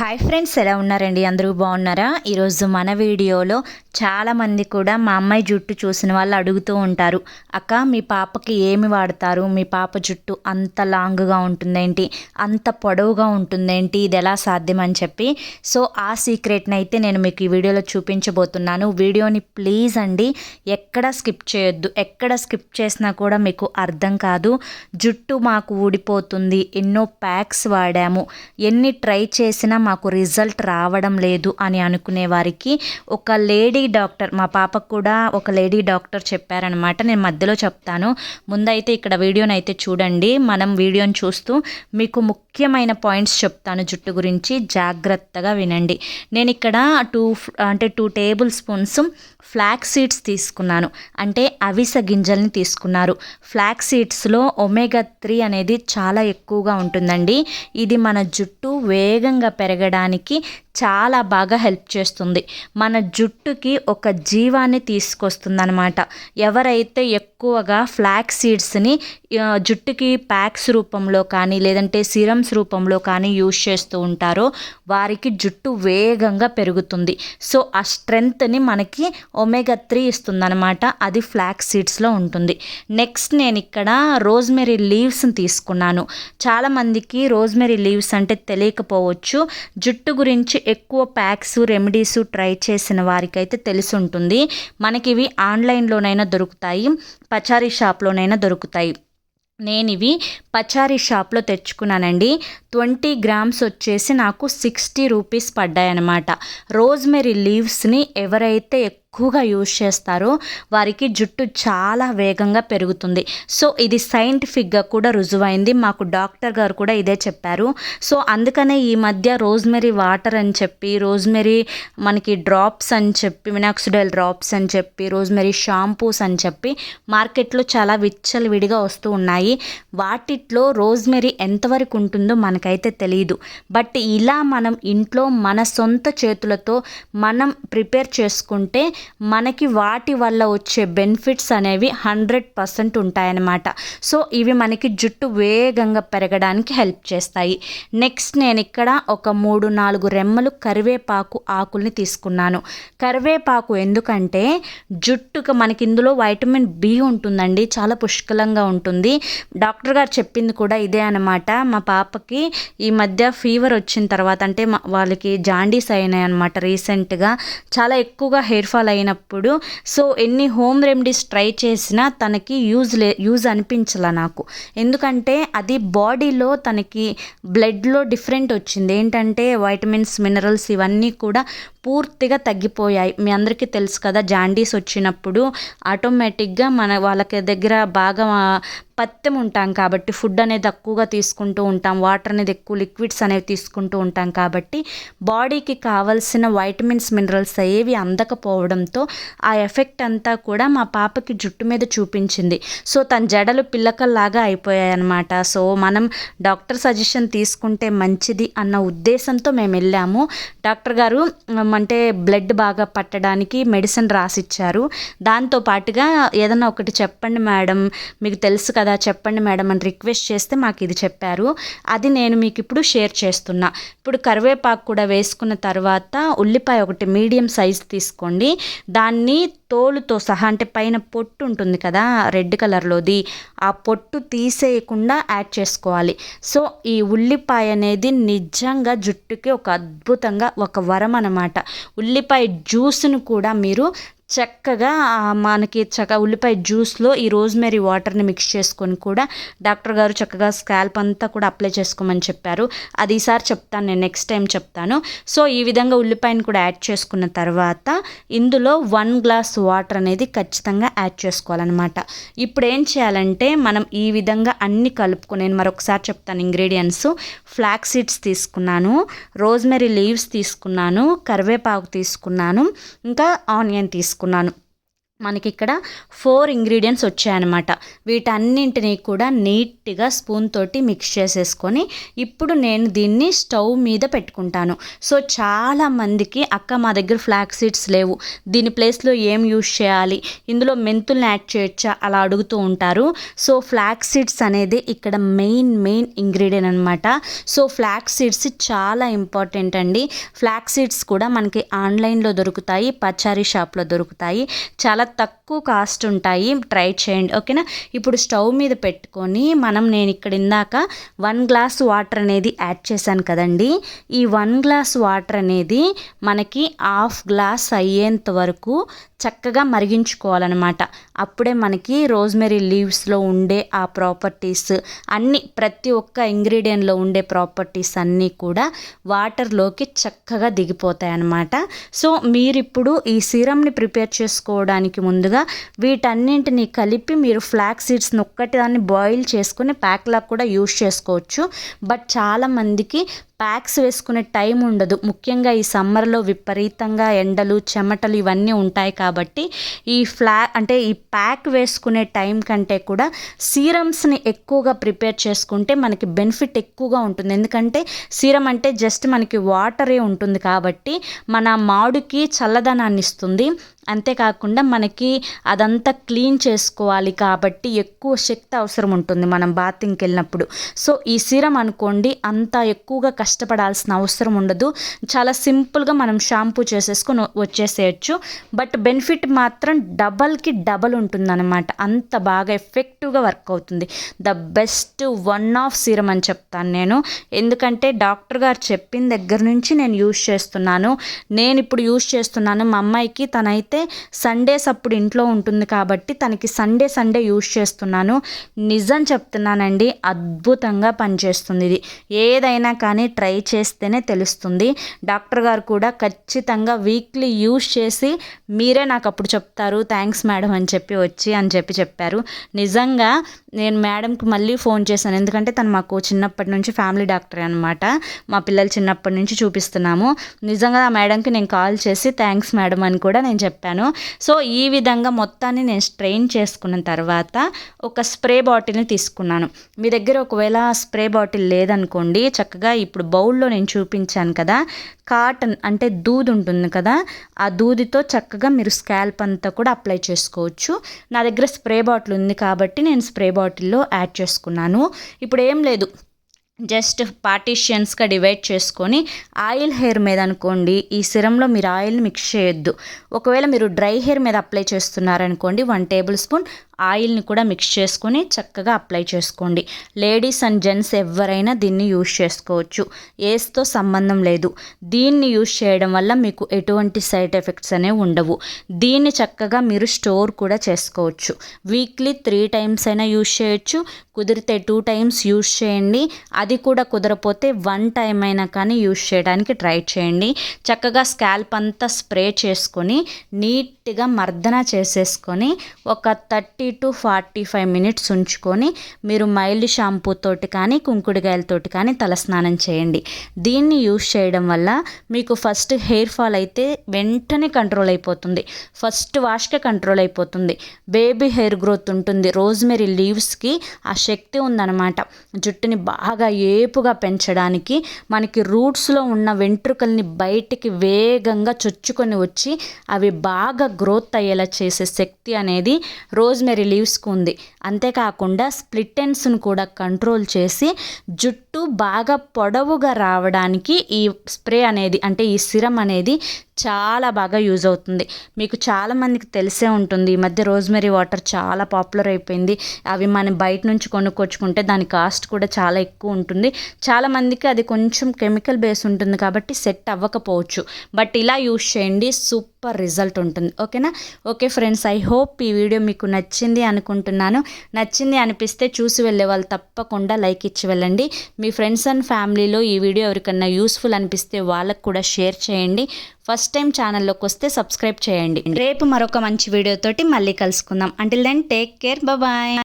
Hi friends ఎలా ఉన్నారండి? అందరూ బాగున్నారా? ఈరోజు మన వీడియోలో చాలామంది కూడా మా అమ్మాయి జుట్టు చూసిన వాళ్ళు అడుగుతూ ఉంటారు. అక్క మీ పాపకి ఏమి వాడతారు? మీ పాప జుట్టు అంత లాంగ్గా ఉంటుందేంటి? అంత పొడవుగా ఉంటుందేంటి? ఇది ఎలా సాధ్యం? అని చెప్పి. సో ఆ సీక్రెట్ని అయితే నేను మీకు ఈ వీడియోలో చూపించబోతున్నాను. వీడియోని ప్లీజ్ అండి ఎక్కడ స్కిప్ చేయొద్దు. ఎక్కడ స్కిప్ చేసినా కూడా మీకు అర్థం కాదు. జుట్టు మాకు ఊడిపోతుంది. ఎన్నో ప్యాక్స్ వాడాము. ఎన్ని ట్రై చేసినా మాకు రిజల్ట్ రావడం లేదు అని అనుకునే వారికి ఒక లేడీ డాక్టర్ మా పాపకు కూడా ఒక లేడీ డాక్టర్ చెప్పారనమాట నేను మధ్యలో చెప్తాను. ముందైతే ఇక్కడ వీడియోని అయితే చూడండి. మనం వీడియోని చూస్తూ మీకు ముఖ్యమైన పాయింట్స్ చెప్తాను జుట్టు గురించి. జాగ్రత్తగా వినండి. నేను ఇక్కడ టూ అంటే two tablespoons flax seeds తీసుకున్నాను. అంటే అవిస గింజల్ని తీసుకున్నారు. ఫ్లాక్ సీడ్స్లో ఒమేగా త్రీ అనేది చాలా ఎక్కువగా ఉంటుందండి. ఇది మన జుట్టు వేగంగా పెరగడానికి చాలా బాగా హెల్ప్ చేస్తుంది. మన జుట్టుకి ఒక జీవాన్ని తీసుకొస్తుంది అనమాట ఎవరైతే ఎక్కువగా ఫ్లాక్ సీడ్స్ని జుట్టుకి ప్యాక్స్ రూపంలో కానీ లేదంటే సిరమ్స్ రూపంలో కానీ యూజ్ చేస్తూ ఉంటారో వారికి జుట్టు వేగంగా పెరుగుతుంది. సో ఆ స్ట్రెంగ్త్ని మనకి ఒమేగా త్రీ ఇస్తుందన్నమాట. అది ఫ్లాక్స్ సీడ్స్లో ఉంటుంది. నెక్స్ట్ నేను ఇక్కడ రోజ్మెరీ లీవ్స్ని తీసుకున్నాను. చాలామందికి రోజ్మెరీ లీవ్స్ అంటే తెలియకపోవచ్చు. జుట్టు గురించి ఎక్కువ ప్యాక్స్ రెమెడీస్ ట్రై చేసిన వారికైతే తెలిసి ఉంటుంది. మనకి ఇవి ఆన్లైన్లోనైనా దొరుకుతాయి. పచారీ షాప్లోనైనా దొరుకుతాయి. నేను ఇవి పచారీ షాప్లో తెచ్చుకున్నానండి. ట్వంటీ గ్రామ్స్ వచ్చేసి నాకు సిక్స్టీ రూపీస్ పడ్డాయన్నమాట. రోజ్మెరీ లీవ్స్ని ఎవరైతే ఎక్కువగా యూజ్ చేస్తారో. వారికి జుట్టు చాలా వేగంగా పెరుగుతుంది. సో ఇది సైంటిఫిక్గా కూడా రుజువైంది. మాకు డాక్టర్ గారు కూడా ఇదే చెప్పారు. సో అందుకనే ఈ మధ్య రోజ్మెరీ వాటర్ అని చెప్పి రోజ్మెరీ మనకి డ్రాప్స్ అని చెప్పి మినాక్సిడల్ డ్రాప్స్ అని చెప్పి రోజ్మెరీ షాంపూస్ అని చెప్పి మార్కెట్లో చాలా విచ్చలు విడిగా వస్తూ ఉన్నాయి. వాటిట్లో రోజ్మెరీ ఎంతవరకు ఉంటుందో మనకైతే తెలియదు బట్ ఇలా మనం ఇంట్లో మన సొంత చేతులతో మనం ప్రిపేర్ చేసుకుంటే మనకి వాటి వల్ల వచ్చే బెనిఫిట్స్ అనేవి హండ్రెడ్ పర్సెంట్ ఉంటాయన్నమాట. సో ఇవి మనకి జుట్టు వేగంగా పెరగడానికి హెల్ప్ చేస్తాయి. నెక్స్ట్ నేను ఇక్కడ ఒక మూడు నాలుగు రెమ్మలు కరివేపాకు ఆకుల్ని తీసుకున్నాను. కరివేపాకు ఎందుకంటే జుట్టుకు మనకి ఇందులో వైటమిన్ బి ఉంటుందండి. చాలా పుష్కలంగా ఉంటుంది. డాక్టర్ గారు చెప్పింది కూడా ఇదే అనమాట మా పాపకి ఈ మధ్య ఫీవర్ వచ్చిన తర్వాత అంటే వాళ్ళకి జాండీస్ అయినాయి అనమాట రీసెంట్గా చాలా ఎక్కువగా హెయిర్ ఫాల్ అయినప్పుడు సో ఎన్ని హోమ్ రెమెడీస్ ట్రై చేసినా తనకి యూజ్ లే యూజ్ అనిపించాల నాకు. ఎందుకంటే అది బాడీలో తనకి బ్లడ్లో డిఫరెంట్ వచ్చింది. ఏంటంటే వైటమిన్స్ మినరల్స్ ఇవన్నీ కూడా పూర్తిగా తగ్గిపోయాయి. మీ అందరికీ తెలుసు కదా జాండీస్ వచ్చినప్పుడు ఆటోమేటిక్గా మన వాళ్ళకి దగ్గర బాగా పత్యం ఉంటాం కాబట్టి ఫుడ్ అనేది తక్కువగా తీసుకుంటూ ఉంటాం వాటర్ అనేది ఎక్కువ లిక్విడ్స్ అనేవి తీసుకుంటూ ఉంటాం కాబట్టి బాడీకి కావలసిన వైటమిన్స్ మినరల్స్ ఏవి అందకపోవడంతో ఆ ఎఫెక్ట్ అంతా కూడా మా పాపకి జుట్టు మీద చూపించింది. సో తన జడలు పిల్లకల్లాగా అయిపోయాయి అనమాట సో మనం డాక్టర్ సజెషన్ తీసుకుంటే మంచిది అన్న ఉద్దేశంతో మేము వెళ్ళాము. డాక్టర్ గారు అంటే బ్లడ్ బాగా పట్టడానికి మెడిసిన్ రాసిచ్చారు. దాంతో పాటుగా ఏదైనా ఒకటి చెప్పండి మేడం మీకు తెలుసు కదా చెప్పండి మేడం అని రిక్వెస్ట్ చేస్తే మాకు ఇది చెప్పారు. అది నేను మీకు ఇప్పుడు షేర్ చేస్తున్నా. ఇప్పుడు కరివేపాకు కూడా వేసుకున్న తర్వాత ఉల్లిపాయ ఒకటి మీడియం సైజ్ తీసుకోండి. దాన్ని తోలుతో సహా అంటే పైన పొట్టు ఉంటుంది కదా రెడ్ కలర్లోది ఆ పొట్టు తీసేయకుండా యాడ్ చేసుకోవాలి. సో ఈ ఉల్లిపాయ అనేది నిజంగా జుట్టుకి ఒక అద్భుతంగా ఒక వరం అనమాట ఉల్లిపాయ జ్యూస్ను కూడా మీరు చక్కగా మనకి చక్కగా ఉల్లిపాయ జ్యూస్లో ఈ రోజ్మెరీ వాటర్ని మిక్స్ చేసుకొని కూడా డాక్టర్ గారు చక్కగా స్కాల్ప్ అంతా కూడా అప్లై చేసుకోమని చెప్పారు. అది ఈసారి చెప్తాను నేను నెక్స్ట్ టైం చెప్తాను. సో ఈ విధంగా ఉల్లిపాయను కూడా యాడ్ చేసుకున్న తర్వాత ఇందులో వన్ గ్లాస్ వాటర్ అనేది ఖచ్చితంగా యాడ్ చేసుకోవాలన్నమాట. ఇప్పుడు ఏం చేయాలంటే మనం ఈ విధంగా అన్ని కలుపుకుని నేను మరొకసారి చెప్తాను ఇంగ్రీడియంట్స్. ఫ్లాక్ సీడ్స్ తీసుకున్నాను రోజ్మెరీ లీవ్స్ తీసుకున్నాను కరివేపాకు తీసుకున్నాను ఇంకా ఆనియన్ తీసుకున్నాను. తీసుకున్నాను మనకి ఇక్కడ ఫోర్ ఇంగ్రీడియంట్స్ వచ్చాయన్నమాట. వీటన్నింటినీ కూడా నీట్గా స్పూన్ తోటి మిక్స్ చేసేసుకొని ఇప్పుడు నేను దీన్ని స్టవ్ మీద పెట్టుకుంటాను. సో చాలా మందికి అక్క మా దగ్గర ఫ్లాక్ సీడ్స్ లేవు. దీని ప్లేస్లో ఏం యూజ్ చేయాలి? ఇందులో మెంతుల్ని యాడ్ చేయొచ్చా? అలా అడుగుతూ ఉంటారు. సో ఫ్లాక్ సీడ్స్ అనేది ఇక్కడ మెయిన్ మెయిన్ ఇంగ్రీడియంట్ అనమాట సో ఫ్లాక్ సీడ్స్ చాలా ఇంపార్టెంట్ అండి. ఫ్లాక్ సీడ్స్ కూడా మనకి ఆన్లైన్లో దొరుకుతాయి పచారీ షాప్లో దొరుకుతాయి. చాలా తక్కువ కాస్ట్ ఉంటాయి. ట్రై చేయండి. ఓకేనా ఇప్పుడు స్టవ్ మీద పెట్టుకొని మనం నేను ఇక్కడ ఇందాక వన్ గ్లాస్ వాటర్ అనేది యాడ్ చేశాను కదండి. ఈ వన్ గ్లాస్ వాటర్ అనేది మనకి హాఫ్ గ్లాస్ అయ్యేంత వరకు చక్కగా మరిగించుకోవాలన్నమాట. అప్పుడే మనకి రోజ్మెరీ లీవ్స్లో ఉండే ఆ ప్రాపర్టీస్ అన్నీ ప్రతి ఒక్క ఇంగ్రీడియంట్లో ఉండే ప్రాపర్టీస్ అన్నీ కూడా వాటర్లోకి చక్కగా దిగిపోతాయి అన్నమాట సో మీరు ఇప్పుడు ఈ సీరమ్ని ప్రిపేర్ చేసుకోవడానికి ముందుగా వీటన్నింటిని కలిపి మీరు ఫ్లాక్ సీడ్స్ని ఒక్కటి దాన్ని బాయిల్ చేసుకుని ప్యాక్లా కూడా యూస్ చేసుకోవచ్చు. బట్ చాలామందికి ప్యాక్స్ వేసుకునే టైం ఉండదు. ముఖ్యంగా ఈ సమ్మర్లో విపరీతంగా ఎండలు చెమటలు ఇవన్నీ ఉంటాయి కాబట్టి ఈ ఫ్లా అంటే ఈ ప్యాక్ వేసుకునే టైం కంటే కూడా సీరమ్స్ని ఎక్కువగా ప్రిపేర్ చేసుకుంటే మనకి బెనిఫిట్ ఎక్కువగా ఉంటుంది. ఎందుకంటే సీరం అంటే జస్ట్ మనకి వాటరే ఉంటుంది కాబట్టి మన మాడుకి చల్లదనాన్ని ఇస్తుంది. అంతేకాకుండా మనకి అదంతా క్లీన్ చేసుకోవాలి కాబట్టి ఎక్కువ శక్తి అవసరం ఉంటుంది మనం బాతింగ్కి వెళ్ళినప్పుడు. సో ఈ సీరం అనుకోండి అంత ఎక్కువగా కష్టపడాల్సిన అవసరం ఉండదు. చాలా సింపుల్గా మనం షాంపూ చేసేసుకొని వచ్చేసేయచ్చు. బట్ బెనిఫిట్ మాత్రం డబల్కి డబల్ ఉంటుందన్నమాట. అంత బాగా ఎఫెక్టివ్గా వర్క్ అవుతుంది. The best one of serum అని చెప్తాను నేను. ఎందుకంటే డాక్టర్ గారు చెప్పిన దగ్గర నుంచి నేను యూజ్ చేస్తున్నాను. నేను ఇప్పుడు యూజ్ చేస్తున్నాను. మా అమ్మాయికి తనైతే సండేస్ అప్పుడు ఇంట్లో ఉంటుంది కాబట్టి తనకి సండే సండే యూజ్ చేస్తున్నాను. నిజం చెప్తున్నానండి అద్భుతంగా పనిచేస్తుంది ఇది. ఏదైనా కానీ ట్రై చేస్తేనే తెలుస్తుంది. డాక్టర్ గారు కూడా ఖచ్చితంగా వీక్లీ యూజ్ చేసి మీరే నాకు అప్పుడు చెప్తారు థ్యాంక్స్ మేడం అని చెప్పి వచ్చి అని చెప్పి చెప్పారు. నిజంగా నేను మేడంకి మళ్ళీ ఫోన్ చేశాను. ఎందుకంటే తను మాకు చిన్నప్పటి నుంచి ఫ్యామిలీ డాక్టర్ అనమాట మా పిల్లలు చిన్నప్పటి నుంచి చూపిస్తున్నాము. నిజంగా ఆ మేడంకి నేను కాల్ చేసి థ్యాంక్స్ మేడం అని కూడా నేను చెప్పాను. సో ఈ విధంగా మొత్తాన్ని నేను స్ట్రెయిన్ చేసుకున్న తర్వాత ఒక స్ప్రే బాటిల్ని తీసుకున్నాను. మీ దగ్గర ఒకవేళ స్ప్రే బాటిల్ లేదనుకోండి చక్కగా ఇప్పుడు బౌల్లో నేను చూపించాను కదా కాటన్ అంటే దూది ఉంటుంది కదా ఆ దూదితో చక్కగా మీరు స్కాల్ప్ అంతా కూడా అప్లై చేసుకోవచ్చు. నా దగ్గర స్ప్రే బాటిల్ ఉంది కాబట్టి నేను స్ప్రే బాటిల్లో యాడ్ చేసుకున్నాను. ఇప్పుడు ఏం లేదు జస్ట్ పార్టీషియన్స్గా డివైడ్ చేసుకొని ఆయిల్ హెయిర్ మీద అనుకోండి ఈ సిరంలో మీరు ఆయిల్ మిక్స్ చేయొద్దు. ఒకవేళ మీరు డ్రై హెయిర్ మీద అప్లై చేస్తున్నారనుకోండి వన్ టేబుల్ స్పూన్ ఆయిల్ని కూడా మిక్స్ చేసుకొని చక్కగా అప్లై చేసుకోండి. లేడీస్ అండ్ జెంట్స్ ఎవరైనా దీన్ని యూజ్ చేసుకోవచ్చు. ఏస్తో సంబంధం లేదు. దీన్ని యూజ్ చేయడం వల్ల మీకు ఎటువంటి సైడ్ ఎఫెక్ట్స్ అనేవి ఉండవు. దీన్ని చక్కగా మీరు స్టోర్ కూడా చేసుకోవచ్చు. వీక్లీ త్రీ టైమ్స్ అయినా యూజ్ చేయొచ్చు. కుదిరితే టూ టైమ్స్ యూజ్ చేయండి. అది అది కూడా కుదరపోతే వన్ టైం అయినా కానీ యూజ్ చేయడానికి ట్రై చేయండి. చక్కగా స్కాల్ప్ అంతా స్ప్రే చేసుకొని నీట్ పూర్తిగా మర్దన చేసేసుకొని ఒక thirty to forty five minutes ఉంచుకొని మీరు మైల్డ్ షాంపూతోటి కానీ కుంకుడుగాయలతోటి కానీ తలస్నానం చేయండి. దీన్ని యూస్ చేయడం వల్ల మీకు ఫస్ట్ హెయిర్ ఫాల్ అయితే వెంటనే కంట్రోల్ అయిపోతుంది. ఫస్ట్ వాష్కే కంట్రోల్ అయిపోతుంది. బేబీ హెయిర్ గ్రోత్ ఉంటుంది. రోజ్మెరీ లీవ్స్కి ఆ శక్తి ఉందన్నమాట. జుట్టుని బాగా ఏపుగా పెంచడానికి మనకి రూట్స్లో ఉన్న వెంట్రుకల్ని బయటికి వేగంగా చొచ్చుకొని వచ్చి అవి బాగా గ్రోత్ అయ్యేలా చేసే శక్తి అనేది రోజ్మెరీ లీవ్స్కు ఉంది. అంతేకాకుండా స్ప్లిట్టెన్స్ను కూడా కంట్రోల్ చేసి జుట్టు బాగా పొడవుగా రావడానికి ఈ స్ప్రే అనేది అంటే ఈ సిరం అనేది చాలా బాగా యూజ్ అవుతుంది. మీకు చాలామందికి తెలిసే ఉంటుంది ఈ మధ్య రోజ్మెరీ వాటర్ చాలా పాపులర్ అయిపోయింది. అవి మనం బయట నుంచి కొనుక్కొచ్చుకుంటే దాని కాస్ట్ కూడా చాలా ఎక్కువ ఉంటుంది. చాలామందికి అది కొంచెం కెమికల్ బేస్ ఉంటుంది కాబట్టి సెట్ అవ్వకపోవచ్చు. బట్ ఇలా యూజ్ చేయండి సూపర్ రిజల్ట్ ఉంటుంది. ఓకేనా? ఓకే ఫ్రెండ్స్ ఐ హోప్ ఈ వీడియో మీకు నచ్చింది అనుకుంటున్నాను. నచ్చింది అనిపిస్తే చూసి వెళ్ళే వాళ్ళు తప్పకుండా లైక్ ఇచ్చి వెళ్ళండి. మీ ఫ్రెండ్స్ అండ్ ఫ్యామిలీలో ఈ వీడియో ఎవరికన్నా యూస్ఫుల్ అనిపిస్తే వాళ్ళకు కూడా షేర్ చేయండి. ఫస్ట్ టైం ఛానల్లోకి వస్తే సబ్స్క్రైబ్ చేయండి. రేపు మరొక మంచి వీడియోతోటి మళ్ళీ కలుసుకుందాం. Until then take care bye